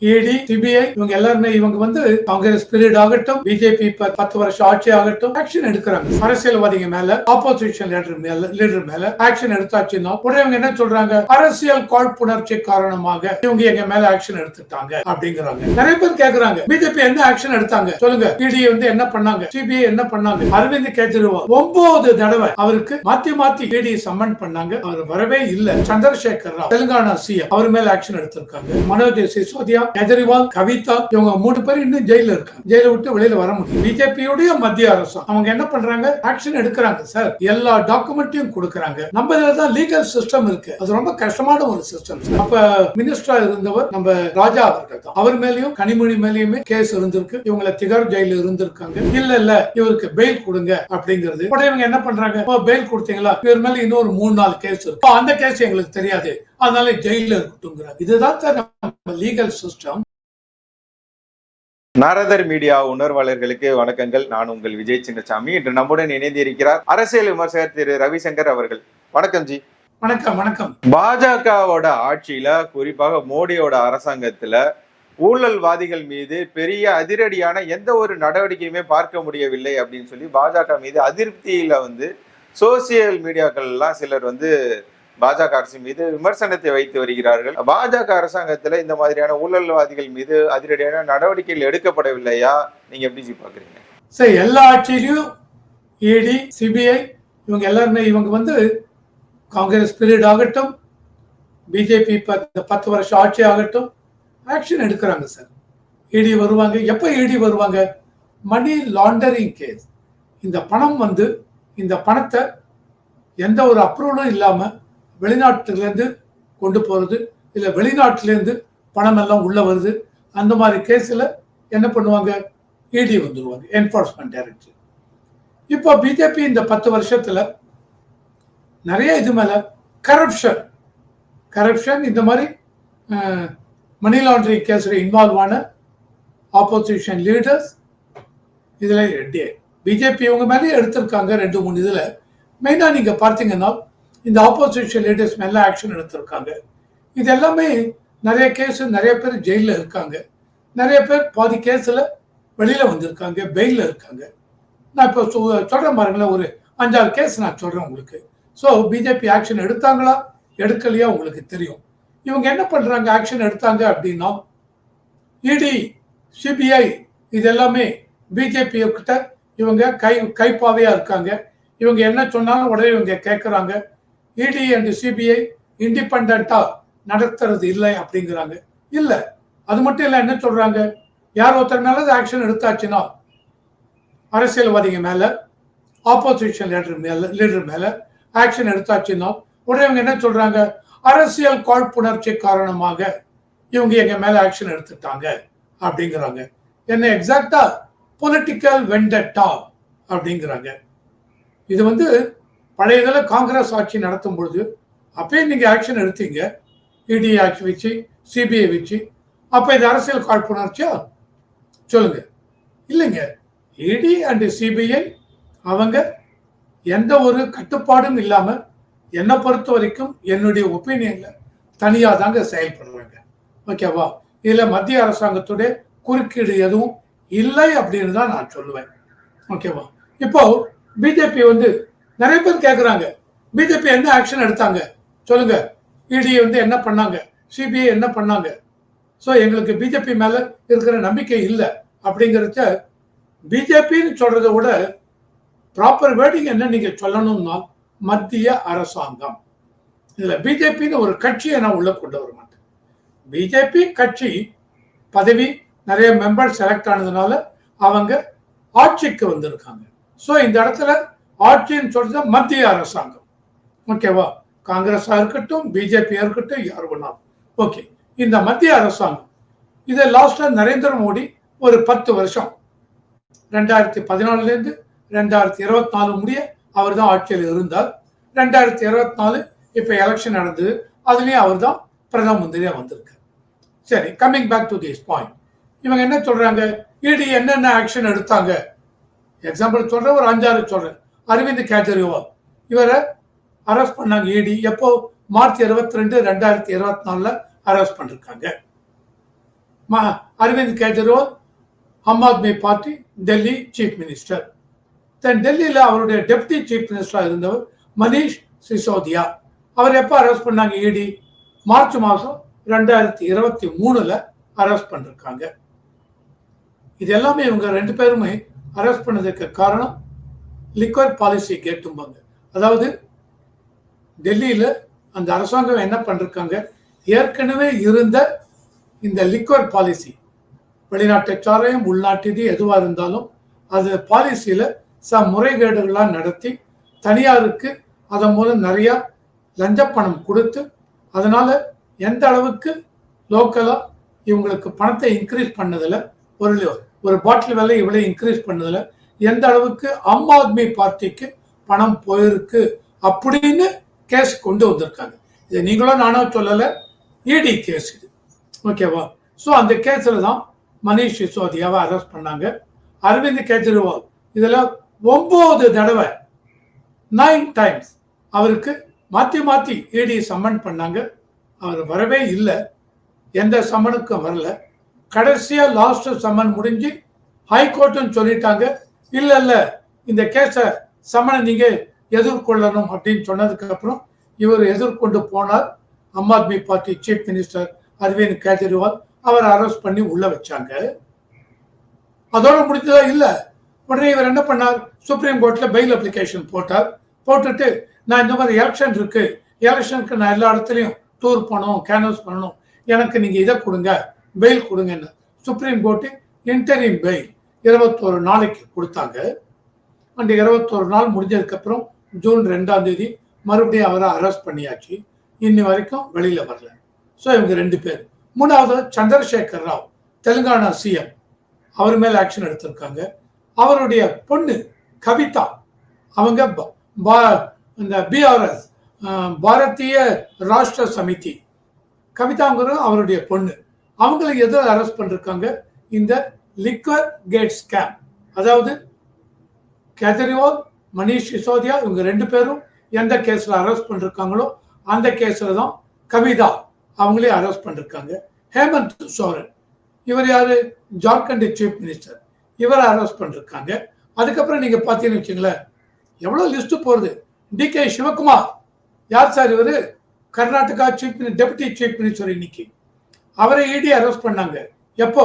இடி சிபிஐ இவங்க எல்லாருமே இவங்க வந்து காங்கிரஸ் பீரியட் ஆகட்டும் பிஜேபி பத்து வருஷம் ஆட்சி ஆகட்டும் ஆக்ஷன் எடுக்கிறாங்க. அரசியல்வாதிங்க மேல ஆப்போசிஷன் லீடர் மேல லீடர் மேல ஆக்ஷன் எடுத்தாச்சுன்னா உடனே இவங்க என்ன சொல்றாங்க? அரசியல் காழ்ப்புணர்ச்சி காரணமாக இவங்க எங்க மேல ஆக்ஷன் எடுத்துட்டாங்க அப்படிங்கிறாங்க. நிறைய பேர் கேக்குறாங்க. பிஜேபி என்ன ஆக்ஷன் எடுத்தாங்க? சொல்லுங்க. இடி வந்து என்ன பண்ணாங்க? சிபிஐ என்ன பண்ணாங்க? அரவிந்த் கெஜ்ரிவால் ஒன்பது தடவை அவருக்கு மாத்தி மாத்தி இடி சம்மன் பண்ணாங்க. அவர் வரவே இல்ல. சந்திரசேகர் ராவ் தெலுங்கானா சிஎம் அவர் மேல ஆக்ஷன் எடுத்திருக்காங்க. மனோஜ் சிசோதியா கெஜ்ரிவால் கவிதா இவங்க மூணு பேர் இன்னும் ஜெயில இருக்காங்க. ஜெயில விட்டு வெளியில வர முடியும் பிஜேபியுடைய மத்திய அரசு. அவங்க என்ன பண்றாங்க? ஆக்ஷன் எடுக்கிறாங்க சார் எல்லா டாக்குமெண்ட்டையும் கொடுக்கறாங்க. நம்ம இதுல தான் லீகல் சிஸ்டம் இருக்கு. அது ரொம்ப கஷ்டமான ஒரு சிஸ்டம் அப்ப மினிஸ்டரா இருந்தவர் நம்ம ராஜா அவர்கள் தான். அவர் மேலயும் கனிமொழி மேலயுமே கேஸ் இருந்திருக்கு. இவங்களை திகார் ஜெயில இருந்திருக்காங்க. இல்ல இல்ல இவருக்கு பெயில் கொடுங்க அப்படிங்கிறது. உடனே இவங்க என்ன பண்றாங்க? பெயில் கொடுத்தீங்களா? இவர் மேல இன்னொரு மூணு நாலு கேஸ் இருக்கு. அந்த கேஸ் எங்களுக்கு தெரியாது. அதனால ஜெயில இருக்கட்டும்ங்கிறாங்க இதுதான் சார் நம்ம லீகல் சிஸ்டம் நாரதர் மீடியா உணர்வாளர்களுக்கு வணக்கங்கள். நான் உங்கள் விஜய் சின்னசாமி. இன்று நம்முடன் இணைந்து இருக்கிறார் அரசியல் விமர்சகர் திரு ரவிசங்கர் அவர்கள். வணக்கம் ஜி. வணக்கம் வணக்கம். பாஜகவோட ஆட்சியில குறிப்பாக மோடியோட அரசாங்கத்துல ஊழல்வாதிகள் மீது பெரிய அதிரடியான எந்த ஒரு நடவடிக்கையுமே பார்க்க முடியவில்லை அப்படின்னு சொல்லி பாஜக மீது அதிருப்தியில வந்து சோசியல் மீடியாக்கள் எல்லாம் சிலர் வந்து பாஜக அரசு மீது விமர்சனத்தை வைத்து வருகிறார்கள். பாஜக அரசாங்கத்துல இந்த மாதிரியான ஊழல்வாதிகள் மீது அதிரடியான நடவடிக்கைகள் எடுக்கப்படவில்லையா? நீங்க எப்படி பாக்குறீங்க? சரி எல்லா ஆட்சியிலையும் இடி சிபிஐ இவங்க எல்லாருமே இவங்க வந்து காங்கிரஸ் பீரியட் ஆகட்டும் பிஜேபி பத்து வருஷம் ஆட்சி ஆகட்டும் ஆக்ஷன் எடுக்கிறாங்க சார் இடி வருவாங்க. எப்போ இடி வருவாங்க? மணி லாண்டரிங் கேஸ் இந்த பணம் வந்து இந்த பணத்தை எந்த ஒரு அப்ரூவலும் இல்லாமல் வெளிநாட்டிலேருந்து கொண்டு போகிறது இல்லை வெளிநாட்டிலேருந்து பணம் எல்லாம் உள்ளே வருது. அந்த மாதிரி கேஸில் என்ன பண்ணுவாங்க? இடி வந்துடுவாங்க என்ஃபோர்ஸ்மெண்ட் டைரக்டர் இப்போ பிஜேபி இந்த பத்து வருஷத்தில் நிறைய இது மேலே கரப்ஷன் கரப்ஷன் இந்த மாதிரி மணி லாண்ட்ரிங் கேஸில் இன்வால்வ் ஆன ஆப்போசிஷன் லீடர்ஸ் இதில் பிஜேபி இவங்க மேலே எடுத்திருக்காங்க ரெண்டு மூணு இதில். மெயினாக நீங்கள் பார்த்தீங்கன்னா இந்த ஆப்போசிஷன் லீடர்ஸ் மேலே ஆக்ஷன் எடுத்திருக்காங்க. இது எல்லாமே நிறைய கேஸ் நிறைய பேர் ஜெயிலில் இருக்காங்க. நிறைய பேர் பாதி கேஸில் வெளியில் வந்திருக்காங்க பெயிலில் இருக்காங்க. நான் இப்போ சொல்கிறேன் பாருங்களேன் ஒரு அஞ்சாறு கேஸ் நான் சொல்கிறேன் உங்களுக்கு. ஸோ பிஜேபி ஆக்ஷன் எடுத்தாங்களா? எடுக்கலையா? உங்களுக்கு தெரியும். இவங்க என்ன பண்ணுறாங்க ஆக்ஷன் எடுத்தாங்க அப்படின்னா இடி சிபிஐ இது எல்லாமே பிஜேபி கிட்ட இவங்க கை கைப்பாவையாக இருக்காங்க. இவங்க என்ன சொன்னாலும் உடனே இவங்க கேட்குறாங்க இடி அண்ட் சிபிஐ இண்டிபெண்ட்டாக நடத்துறது இல்லை அப்படிங்கிறாங்க. இல்லை அது மட்டும் இல்லை என்ன சொல்கிறாங்க யார் ஒருத்தர் மேல ஆக்ஷன் எடுத்தாச்சுன்னா அரசியல்வாதிங்க மேல ஆப்போசிஷன் லீடர் மேல லீடர் மேல ஆக்ஷன் எடுத்தாச்சுன்னா உடனே இவங்க என்ன சொல்றாங்க? அரசியல் காழ்ப்புணர்ச்சி காரணமாக இவங்க எங்க மேல ஆக்ஷன் எடுத்துட்டாங்க அப்படிங்கிறாங்க. என்ன எக்ஸாக்டா பொலிட்டிக்கல் வெண்டட்டா அப்படிங்கிறாங்க. இது வந்து பழைய இதில் காங்கிரஸ் ஆட்சி நடத்தும் பொழுது அப்பயும் நீங்கள் ஆக்ஷன் எடுத்தீங்க. இடி ஆட்சி வச்சு சிபிஐ வச்சு அப்போ இது அரசியல் காழ்ப்புணர்ச்சியா? சொல்லுங்க. இல்லைங்க. இடி அண்ட் சிபிஐ அவங்க எந்த ஒரு கட்டுப்பாடும் இல்லாமல் என்னை பொறுத்த வரைக்கும் என்னுடைய ஒப்பீனியன்ல தனியாக தாங்க செயல்படுறாங்க. ஓகேவா இதில் மத்திய அரசாங்கத்துடைய குறுக்கீடு எதுவும் இல்லை அப்படின்னு தான் நான் சொல்லுவேன். ஓகேவா இப்போ பிஜேபி வந்து நிறைய பேர் கேட்குறாங்க பிஜேபி என்ன ஆக்ஷன் எடுத்தாங்க? சொல்லுங்க. இடி வந்து என்ன பண்ணாங்க? சிபிஐ என்ன பண்ணாங்க? ஸோ எங்களுக்கு பிஜேபி மேல இருக்கிற நம்பிக்கை இல்லை. அப்படிங்கிறத பிஜேபின்னு சொல்றதை விட ப்ராப்பர் வேர்டிங் என்ன நீங்க சொல்லணும்னா மத்திய அரசாங்கம். இதுல பிஜேபின்னு ஒரு கட்சியை நான் உள்ள கொண்டு வர மாட்டேன். பிஜேபி கட்சி பதவி நிறைய மெம்பர் செலக்ட் ஆனதுனால அவங்க ஆட்சிக்கு வந்திருக்காங்க. ஸோ இந்த இடத்துல ஆட்சின்னு சொல்றது மத்திய அரசாங்கம். ஓகேவா காங்கிரஸா இருக்கட்டும் பிஜேபியா இருக்கட்டும் யார் வேணாலும். ஓகே இந்த மத்திய அரசாங்கம் இதை லாஸ்டா நரேந்திர மோடி ஒரு பத்து வருஷம் ரெண்டாயிரத்தி பதினாலுலேருந்து ரெண்டாயிரத்தி இருபத்தி நாலு முடிய அவர் தான் ஆட்சியில் இருந்தார். ரெண்டாயிரத்தி இருபத்தி நாலு இப்போ எலெக்ஷன் நடந்தது அதுலேயும் அவர் தான் பிரதம மந்திரியாக வந்திருக்கார். சரி coming back to this point இவங்க என்ன சொல்கிறாங்க இடி என்னென்ன ஆக்ஷன் எடுத்தாங்க? எக்ஸாம்பிள் சொல்கிறேன் ஒரு அஞ்சாறு சொல்கிறேன் அரவிந்த் கெஜ்ரிவால். இவரை அரெஸ்ட் பண்ணாங்க இடி எப்போ? மார்ச் இருபத்தி ரெண்டு ரெண்டாயிரத்தி இருபத்தி நாலில் அரெஸ்ட் பண்ணிருக்காங்க Arvind Kejriwal Aam Aadmi party Delhi chief minister then டெல்லியில் அவருடைய டெப்டி சீஃப் மினிஸ்டராக இருந்தவர் மனீஷ் சிசோதியா. அவர் எப்போ அரெஸ்ட் பண்ணாங்க இடி மார்ச் மாதம் ரெண்டாயிரத்தி இருபத்தி மூணில் அரெஸ்ட் பண்ணிருக்காங்க. இது எல்லாமே இவங்க ரெண்டு பேருமே அரெஸ்ட் பண்ணதுக்கு காரணம் லிக்வர் பாலிசி கேட்டும்பாங்க அதாவது டெல்லியில் அந்த அரசாங்கம் என்ன பண்ணிருக்காங்க? ஏற்கனவே இருந்த இந்த லிக்வர் பாலிசி வெளிநாட்டு சாரையும் உள்நாட்டு எதுவாக இருந்தாலும் அது பாலிசியில் ச முறைகேடுகளாக நடத்தி தனியாருக்கு அதன் மூலம் நிறையா லஞ்ச பணம் கொடுத்து அதனால் எந்த அளவுக்கு லோக்கலாக இவங்களுக்கு பணத்தை இன்க்ரீஸ் பண்ணதில் ஒரு ஒரு பாட்டில் விலை இவ்வளோ இன்க்ரீஸ் பண்ணதில் எந்த அளவுக்கு ஆம் ஆத்மி பார்ட்டிக்கு பணம் போயிருக்கு அப்படின்னு கேஸ் கொண்டு வந்திருக்காங்க. இதை நீங்களும் நானும் சொல்லலை. இடி கேஸ் இது. ஓகேவா ஸோ அந்த கேஸில் தான் மனிஷ் சிசோதியாவை அரெஸ்ட் பண்ணாங்க. அரவிந்த் கெஜ்ரிவால். இதில் ஒம்பது தடவை நைன் டைம்ஸ் அவருக்கு மாற்றி மாற்றி இடி சம்மன் பண்ணாங்க. அவர் வரவே இல்லை. எந்த சம்மனுக்கும் வரல. கடைசியாக லாஸ்ட் சம்மன் முடிஞ்சு ஹைகோர்ட்டுன்னு சொல்லிட்டாங்க. இல்லை இல்லை. இந்த கேஸை சமண நீங்கள் எதிர்கொள்ளணும் அப்படின்னு சொன்னதுக்கு அப்புறம் இவர் எதிர்கொண்டு போனார். Aam Aadmi party chief minister Arvind Kejriwal அவர் அரெஸ்ட் பண்ணி உள்ள வச்சாங்க. அதோட முடிஞ்சதா? இல்ல. உடனே இவர் என்ன பண்ணார்? சுப்ரீம் கோர்ட்ல பெயில் அப்ளிகேஷன் போட்டார். போட்டுட்டு நான் இந்த மாதிரி எலெக்ஷன் இருக்கு. எலெக்ஷனுக்கு நான் எல்லா இடத்துலையும் டூர் போகணும் கேன்வஸ் பண்ணணும். எனக்கு நீங்க இதை கொடுங்க. பெயில் கொடுங்கன்னு. சுப்ரீம் கோர்ட்டு இன்டரிம் பெயில் இருபத்தோரு நாளைக்கு கொடுத்தாங்க. அந்த இருபத்தோரு நாள் முடிஞ்சதுக்கப்புறம் ஜூன் ரெண்டாம் தேதி மறுபடியும் அவரை அரெஸ்ட் பண்ணியாச்சு. இன்னி வரைக்கும் வெளியில் வரல. ஸோ இவங்க ரெண்டு பேர். மூணாவது சந்திரசேகர் ராவ் தெலுங்கானா சிஎம் அவர் மேல் ஆக்ஷன் எடுத்திருக்காங்க. அவருடைய பொண்ணு கவிதா அவங்க பா- இந்த பிஆர்எஸ் பாரதிய ராஷ்டிர சமிதி. கவிதாங்கிற அவருடைய பொண்ணு. அவங்களை எதிர அரெஸ்ட் பண்ணிருக்காங்க. இந்த லிக்வர் கேட் ஸ்கேம் அதாவது கெஜ்ரிவால் மணிஷ் சிசோதியா இவங்க ரெண்டு பேரும் எந்த கேஸில் அரெஸ்ட் பண்ணிருக்காங்களோ அந்த கேஸில் தான் கவிதா அவங்களே அரெஸ்ட் பண்ணிருக்காங்க. ஹேமந்த் சோரன் இவர் யார்? ஜார்க்கண்ட் சீஃப் மினிஸ்டர் இவரை அரெஸ்ட் பண்ணிருக்காங்க. அதுக்கப்புறம் நீங்கள் பார்த்தீங்கன்னு வச்சுங்களேன் எவ்வளோ லிஸ்ட் போகிறது டி கே சிவகுமார் யார் சார் இவரு? Karnataka chief deputy chief minister இன்னைக்கு. அவரை இடி அரெஸ்ட் பண்ணாங்க. எப்போ?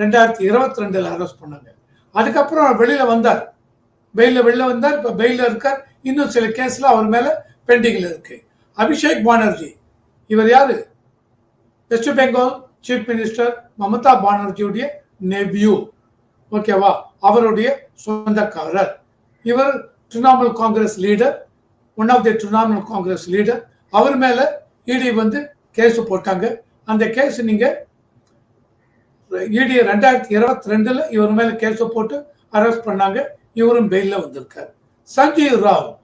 ரெண்டாயிரத்தி இருபத்தி ரெண்டில் அரெஸ்ட் பண்ணாங்க. அதுக்கப்புறம் வெளியில் வந்தார். பெயிலில் வெளியில் வந்தார் இப்போ பெயிலில் இருக்கார். இன்னும் சில கேஸில் அவர் மேலே பெண்டிங்கில் இருக்கு. அபிஷேக் பானர்ஜி. இவர் யார்? West Bengal chief minister Mamata பானர்ஜியுடைய நெவ்யூ ஓகேவா அவருடைய சொந்தக்காரர். இவர் Trinamool Congress leader one of the Trinamool Congress leader அவர் மேலே இடி வந்து கேஸ் போட்டாங்க. அந்த கேஸ் நீங்கள் இடி ரெண்டாயிரத்தி இருபத்தி ரெண்டுல இவர் மேல கேஸ் போட்டு அரெஸ்ட் பண்ணாங்க. இவரும் பெயில்ல வந்திருக்கார். சஞ்சீவ் ராவ்.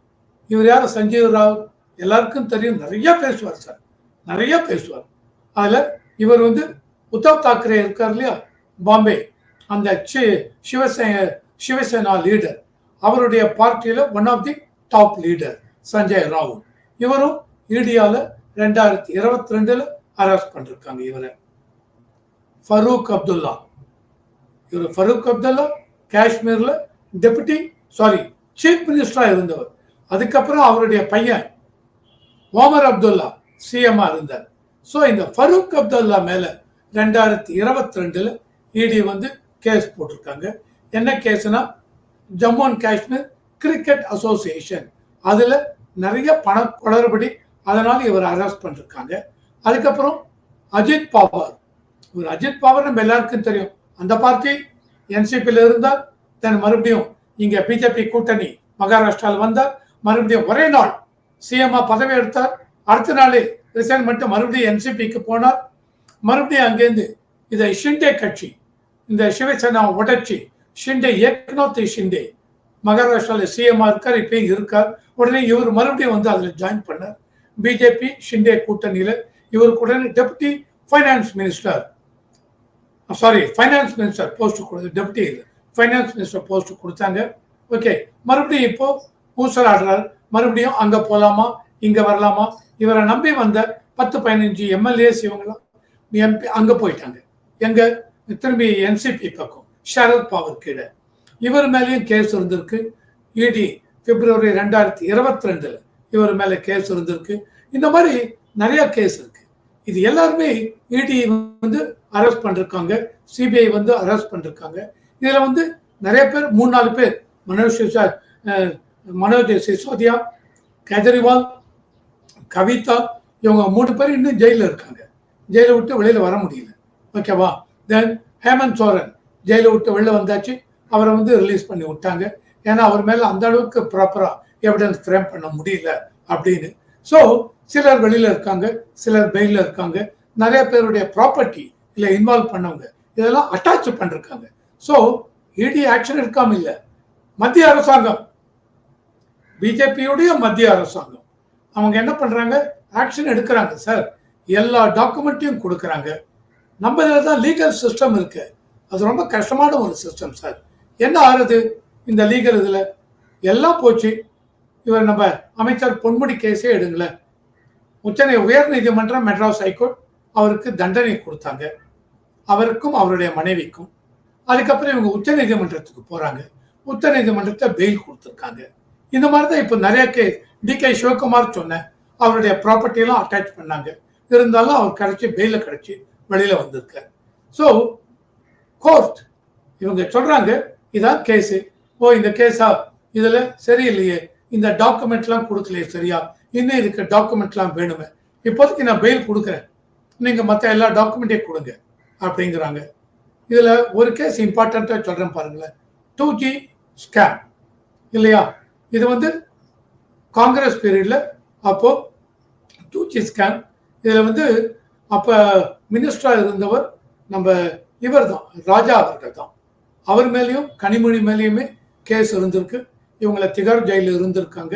இவர் யார்? சஞ்சீவ் ராவ். எல்லாருக்கும் தெரியும். நிறைய பேசுவார் சார். நிறைய பேசுவார். அதில் இவர் வந்து உத்தவ் தாக்கரே இருக்கார் இல்லையா? பாம்பே. அந்த சி- சிவசே சிவசேனா லீடர் அவருடைய பார்ட்டியில் one of the top leader Sanjay Raut. இவரும் இடியால ரெண்டாயிரத்தி இருபத்தி ரெண்டுல அரெஸ்ட் பண்ணிருக்காங்க இவரை. ஃபரூக் அப்துல்லா இவர் ஃபரூக் அப்துல்லா காஷ்மீரில் டெபுட்டி சாரி சீஃப் மினிஸ்டராக இருந்தவர். அதுக்கப்புறம் அவருடைய பையன் ஓமர் அப்துல்லா சிஎம்மாக இருந்தார். ஸோ இந்த ஃபரூக் அப்துல்லா மேலே ரெண்டாயிரத்தி இருபத்தி ரெண்டில் இடி வந்து கேஸ் போட்டிருக்காங்க. என்ன கேஸ்னா Jammu and Kashmir cricket association அதில் நிறைய பண குளறுபடி அதனால் இவர் அரெஸ்ட் பண்ணிருக்காங்க. அதுக்கப்புறம் அஜித் பவார் இவர் அஜித் பவர் நம்ம எல்லாருக்கும் தெரியும். அந்த பார்ட்டி என்சிபியில் இருந்தால் தென் மறுபடியும் இங்கே பிஜேபி கூட்டணி மகாராஷ்டிராவில் வந்தார் மறுபடியும் ஒரே நாள் சிஎம்ஆ பதவி எடுத்தார். அடுத்த நாளே ரிசைன் பண்ணிட்டு மறுபடியும் என்சிபிக்கு போனார். மறுபடியும் அங்கேருந்து இதை ஷிண்டே கட்சி இந்த சிவசேனா உடச்சி ஷிண்டே ஏக்நாத் ஷிண்டே மகாராஷ்டிராவில் சிஎம்ஆ இருக்கார் இப்பயும் இருக்கார். உடனே இவர் மறுபடியும் வந்து அதில் ஜாயின் பண்ணார். பிஜேபி ஷிண்டே கூட்டணியில் இவருக்கு உடனே deputy finance minister sorry finance minister post கொடு டெப்டி ஃபைனான்ஸ் மினிஸ்டர் போஸ்ட் கொடுத்தாங்க. ஓகே மறுபடியும் இப்போ ஊசலாடுறார் மறுபடியும் அங்கே போகலாமா இங்கே வரலாமா? இவரை நம்பி வந்த பத்து பதினஞ்சு எம்எல்ஏஸ் இவங்கெல்லாம் எம்பி அங்கே போயிட்டாங்க. எங்க? திரும்பி என்சிபி பக்கம் ஷரத் பவர் கீழே. இவர் மேலேயும் கேஸ் இருந்திருக்கு. இடி பிப்ரவரி ரெண்டாயிரத்தி இருபத்தி ரெண்டில் இவர் மேலே கேஸ் இருந்திருக்கு. இந்த மாதிரி நிறைய கேஸ் இருக்கு. இது எல்லாருமே இடி வந்து அரெஸ்ட் பண்ணிருக்காங்க. சிபிஐ வந்து அரெஸ்ட் பண்ணிருக்காங்க. இதில் வந்து நிறைய பேர் மூணு நாலு பேர். மனோஜ் மனோஜ் சிசோதியா கெஜ்ரிவால் கவிதா இவங்க மூணு பேர் இன்னும் ஜெயிலில் இருக்காங்க. ஜெயிலை விட்டு வெளியில் வர முடியல. ஓகேவா தென் ஹேமந்த் சோரன் ஜெயிலை விட்டு வெளில வந்தாச்சு. அவரை வந்து ரிலீஸ் பண்ணி விட்டாங்க. ஏன்னா அவர் மேலே அந்த அளவுக்கு ப்ராப்பராக எவிடன்ஸ் ஃப்ரேம் பண்ண முடியல அப்படின்னு. ஸோ சிலர் வெளியில் இருக்காங்க சிலர் பெயிலில் இருக்காங்க. நிறைய பேருடைய ப்ராப்பர்ட்டி இல்லை இன்வால்வ் பண்ணவங்க. இதெல்லாம் அட்டாச் பண்ணிருக்காங்க. ஸோ இடி ஆக்ஷன் எடுக்காம இல்லை. மத்திய அரசாங்கம். பிஜேபியுடைய மத்திய அரசாங்கம். அவங்க என்ன பண்ணுறாங்க ஆக்ஷன் எடுக்கிறாங்க சார் எல்லா டாக்குமெண்ட்டையும் கொடுக்குறாங்க. நம்ம இதில் தான் லீகல் சிஸ்டம் இருக்கு. அது ரொம்ப கஷ்டமான ஒரு சிஸ்டம் சார் என்ன ஆறுது இந்த லீகல் இதில் எல்லாம் போச்சு. இவர் நம்ம அமைச்சர் பொன்முடி கேஸே எடுங்களேன். உச்சநீ உயர் நீதிமன்றம் மெட்ராஸ் ஹைகோர்ட் அவருக்கு தண்டனை கொடுத்தாங்க. அவருக்கும் அவருடைய மனைவிக்கும். அதுக்கப்புறம் இவங்க உச்ச நீதிமன்றத்துக்கு போறாங்க. உச்ச நீதிமன்றத்தை பெயில் கொடுத்துருக்காங்க. இந்த மாதிரி தான் இப்போ நிறைய கே டி. கே. சிவகுமார் சொன்னேன் அவருடைய ப்ராப்பர்ட்டியெல்லாம் அட்டாச் பண்ணாங்க. இருந்தாலும் அவர் கிடைச்சி பெயில கிடைச்சி வெளியில வந்திருக்கார். ஸோ கோர்ட் இவங்க சொல்றாங்க இதான் கேஸு ஓ இந்த கேஸா இதுல சரியில்லையே. இந்த டாக்குமெண்ட்லாம் கொடுக்கலையே சரியா? இன்னும் இதுக்கு டாக்குமெண்ட்லாம் வேணுமே. இப்போதைக்கு நான் பெயில் கொடுக்குறேன். நீங்க மற்ற எல்லா டாக்குமெண்ட்டையும் கொடுங்க. அப்படிங்கிறாங்க. இதில் ஒரு கேஸ் இம்பார்ட்டண்ட்டாக சொல்கிறேன் பாருங்களேன். டூ ஜி ஸ்கேம் இல்லையா? இது வந்து காங்கிரஸ் பீரியடில் அப்போது டூ ஜி ஸ்கேம் இதில் வந்து அப்போ மினிஸ்டராக இருந்தவர் நம்ம இவர் தான் ராஜா அவர்கள் தான். அவர் மேலேயும் கனிமொழி மேலேயுமே கேஸ் இருந்திருக்கு. இவங்களை திகார் ஜெயிலில் இருந்திருக்காங்க.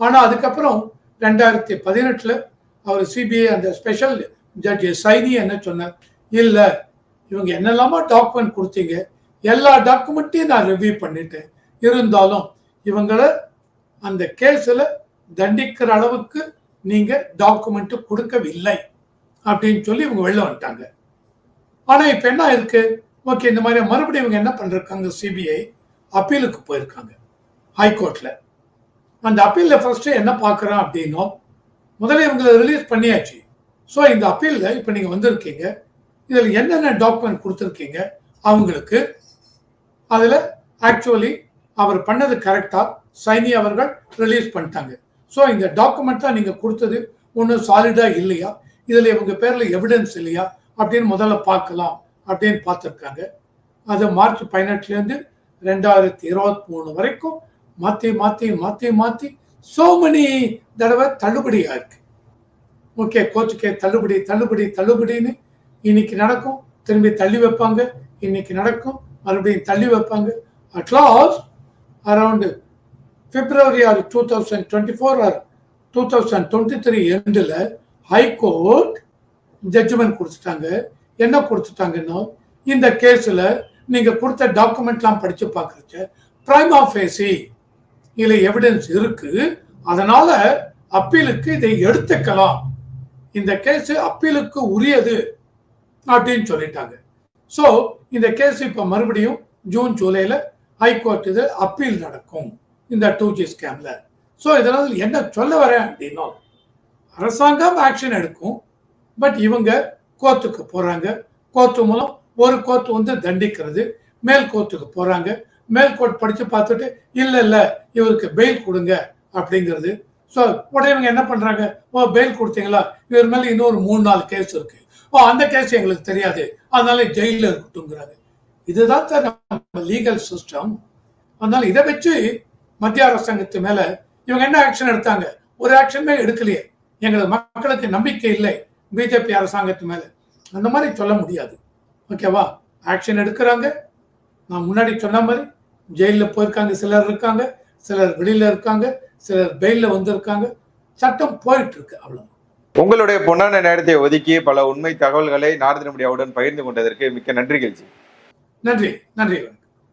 ஆனால் அதுக்கப்புறம் ரெண்டாயிரத்தி பதினெட்டில் அவர் சிபிஐ அந்த ஸ்பெஷல் ஜட்ஜ் சைனி என்ன சொன்னார்? இல்லை இவங்க என்னெல்லாமோ டாக்குமெண்ட் கொடுத்தீங்க. எல்லா டாக்குமெண்ட்டையும் நான் ரிவ்யூ பண்ணிட்டேன். இருந்தாலும் இவங்களை அந்த கேஸில் தண்டிக்கிற அளவுக்கு நீங்கள் டாக்குமெண்ட் கொடுக்கவில்லை அப்படின்னு சொல்லி இவங்க வெளில வந்துட்டாங்க. ஆனால் இப்போ என்ன இருக்கு? ஓகே இந்த மாதிரி மறுபடியும் இவங்க என்ன பண்ணிருக்காங்க? சிபிஐ அப்பீலுக்கு போயிருக்காங்க ஹைகோர்ட்டில் அந்த அப்பீலில் ஃபர்ஸ்ட் என்ன பார்க்குறான் அப்படின்னும் முதல்ல இவங்களை ரிலீஸ் பண்ணியாச்சு. ஸோ இந்த அப்பீலில் இப்போ நீங்கள் வந்திருக்கீங்க. இதில் என்னென்ன டாக்குமெண்ட் கொடுத்துருக்கீங்க அவங்களுக்கு? அதில் ஆக்சுவலி அவர் பண்ணது கரெக்டாக சைனி அவர்கள் ரிலீஸ் பண்ணிட்டாங்க. ஸோ இந்த டாக்குமெண்ட்டாக நீங்கள் கொடுத்தது. ஒன்றும் சாலிடாக இல்லையா? இதில் இவங்க பேரில் எவிடன்ஸ் இல்லையா? அப்படின்னு முதல்ல பார்க்கலாம் அப்படின்னு பார்த்துருக்காங்க. அது மார்ச் பதினெட்டுலேருந்து ரெண்டாயிரத்தி இருபத்தி மூணு வரைக்கும் மாற்றி மாற்றி மாற்றி மாற்றி சோ மணி தடவை தள்ளுபடியாக இருக்கு. ஓகே கோச்சுக்கே தள்ளுபடி தள்ளுபடி தள்ளுபடின்னு இன்னைக்கு நடக்கும். திரும்பி தள்ளி வைப்பாங்க. இன்னைக்கு நடக்கும். மறுபடியும் தள்ளி வைப்பாங்க. At least around February or two thousand twenty four or two thousand twenty three எண்டில் ஹைகோர்ட் ஜட்ஜ்மெண்ட் கொடுத்துட்டாங்க. என்ன கொடுத்துட்டாங்கன்னா இந்த கேஸில் நீங்கள் கொடுத்த டாக்குமெண்ட்லாம் படித்து பார்க்குறச்ச பிரைமா ஆஃபேசி இதில் எவிடன்ஸ் இருக்குது அதனால் அப்பீலுக்கு இதை எடுத்துக்கலாம். இந்த கேஸு அப்பீலுக்கு உரியது. அப்படின்னு சொல்லிட்டாங்க. ஸோ இந்த கேஸ் இப்போ மறுபடியும் ஜூன் ஜூலையில் ஹைகோர்ட் இது அப்பீல் நடக்கும் இந்த டூ ஜி ஸ்கேம்ல ஸோ இதனால் என்ன சொல்ல வரேன் அப்படின்னா அரசாங்கம் ஆக்ஷன் எடுக்கும் பட் இவங்க கோர்ட்டுக்கு போகிறாங்க கோர்ட்டு மூலம் ஒரு கோர்ட் வந்து தண்டிக்கிறது மேல் கோர்ட்டுக்கு போகிறாங்க மேல் கோர்ட் படித்து பார்த்துட்டு இல்லை இல்லை இவருக்கு பெயில் கொடுங்க அப்படிங்கிறது. ஸோ உடனே இவங்க என்ன பண்ணுறாங்க ஓ பெயில் கொடுத்தீங்களா? இவர் மேலே இன்னொரு மூணு நாலு கேஸ் இருக்குது அந்த கேஸ் எங்களுக்கு தெரியாது. அதனால ஜெயிலில் இருக்கட்டும்ங்கிறாங்க இதுதான் சார் நம்ம லீகல் சிஸ்டம் அதனால இதை வச்சு மத்திய அரசாங்கத்து மேல இவங்க என்ன ஆக்ஷன் எடுத்தாங்க? ஒரு ஆக்ஷனுமே எடுக்கலையே. எங்களது மக்களுக்கு நம்பிக்கை இல்லை. பிஜேபி அரசாங்கத்து மேல. அந்த மாதிரி சொல்ல முடியாது. ஓகேவா ஆக்ஷன் எடுக்கிறாங்க. நான் முன்னாடி சொன்ன மாதிரி ஜெயிலில் போயிருக்காங்க. சிலர் இருக்காங்க. சிலர் வெளியில இருக்காங்க. சிலர் பெயில்ல வந்திருக்காங்க. சட்டம் போயிட்டு இருக்கு அவ்வளவு உங்களுடைய பொன்னான நேரத்தை ஒதுக்கி பல உண்மை தகவல்களை நாரதின மீடியாவுடன் பகிர்ந்து கொண்டதற்கு மிக்க நன்றி கெல்ஜி. நன்றி நன்றி.